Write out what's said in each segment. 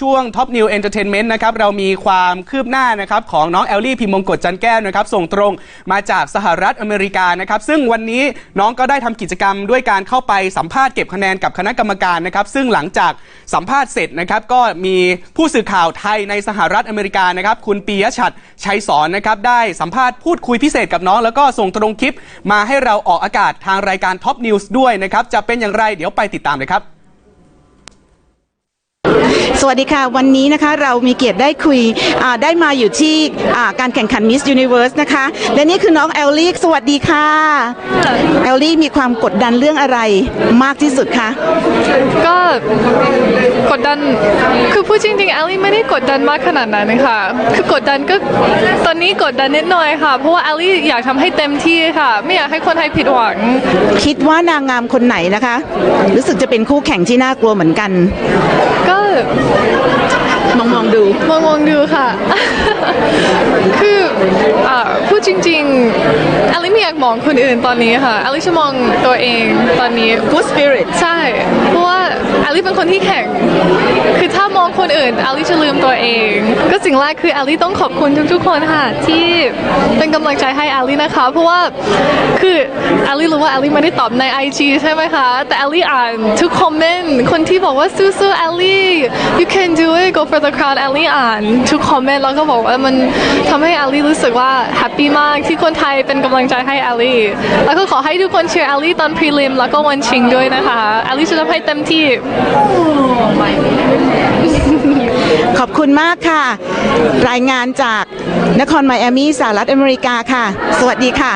ช่วง Top New Entertainment นต์นะครับเรามีความคืบหน้านะครับของน้องแอลลี่พิมมงกฎจันแก้วนะครับส่งตรงมาจากสหรัฐอเมริกานะครับซึ่งวันนี้น้องก็ได้ทำกิจกรรมด้วยการเข้าไปสัมภาษณ์เก็บคะแนนกับคณะกรรมการนะครับซึ่งหลังจากสัมภาษณ์เสร็จนะครับก็มีผู้สื่อข่าวไทยในสหรัฐอเมริกานะครับคุณปียชัดชัยสอนนะครับได้สัมภาษณ์พูดคุยพิเศษกับน้อง แล้วก็ส่งตรงคลิปมาให้เราออกอากาศทางรายการ Top News ด้วยนะครับจะเป็นอย่างไรเดี๋ยวไปติดตามเลยครับ สวัสดีค่ะ วันนี้นะคะเรามีเกียรติได้คุยได้มาอยู่ที่การแข่งขัน Miss Universe นะคะ และนี่คือน้องแอลลี่สวัสดีค่ะ ลลี่มีความกดดันเรื่องอะไรมากที่สุดคะก็กดดันคือพูดจริงๆแอลลี่ไม่ได้กดดันมากขนาดนั้นค่ะคือกดดันก็ตอนนี้กดดันนิดหน่อยค่ะ เพราะว่าแอลลี่อยากทำให้เต็มที่ค่ะ ไม่อยากให้คนไทยผิดหวัง คิดว่านางงามคนไหนนะคะ รู้สึกจะเป็นคู่แข่งที่น่ากลัวเหมือนกัน ก็มองมองดูมองมองดูค่ะ คือเอ่อพูดจริงๆแอลลี่ไมองคนอื่นตอนนี้ค่ะอลิชมองตัวเองตอนนี้ Good Spirit ใช่ เพราะว่า อลลี่เป็นคนที่แข็ง คือถ้ามองคนอื่นอลลี่จะลืมตัวเอง ก็สิ่งแรกคืออลลี่ต้องขอบคุณทุกๆคนค่ะ ที่เป็นกำลังใจให้อลลี่นะคะ เพราะว่าคืออลลี่รู้ว่าอลลี่ไม่ได้ตอบใน IG ใช่ไหมคะ แต่อลลี่อ่านทุกคอมเมนต์คนที่บอกว่าสู้ๆอลลี่ you can do it go for the crowd อลลี่อ่านทุกคอมเมนต์แล้วก็บอกว่ามันทำให้อลลี่รู้สึกว่าแฮปปี้มากที่คนไทยเป็นกำลังใจให้อลลี่แล้วก็ขอให้ทุกคนเชียร์อลลี่ตอนพรีลิมแล้วก็วันชิงด้วยนะคะอลลี่จะทำให้เต็มที่ขอบคุณมากค่ะ รายงานจากนครไมอามีสหรัฐอเมริกาค่ะ สวัสดีค่ะ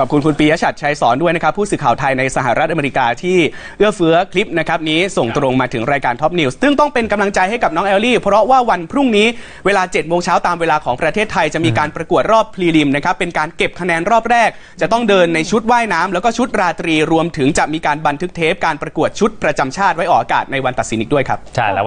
ขอบคุณคุณปียชัดชัยสอนด้วยนะครับ ผู้สื่อข่าวไทยในสหรัฐอเมริกาที่เอื้อเฟื้อคลิปนะครับนี้ส่งตรงมาถึงรายการท็อปนิวส์ซึ่งต้องเป็นกำลังใจให้กับน้องแอลลี่ เพราะว่าวันพรุ่งนี้เวลา7โมงเช้าตามเวลาของประเทศไทยจะมีการประกวดรอบพรีลิมนะครับเป็นการเก็บคะแนนรอบแรก จะต้องเดินในชุดว่ายน้ำแล้วก็ชุดราตรีรวมถึงจะมีการบันทึกเทปการประกวดชุดประจำชาติไว้ออกอากาศในวันตัดสินอีกด้วยครับใช่แล้ว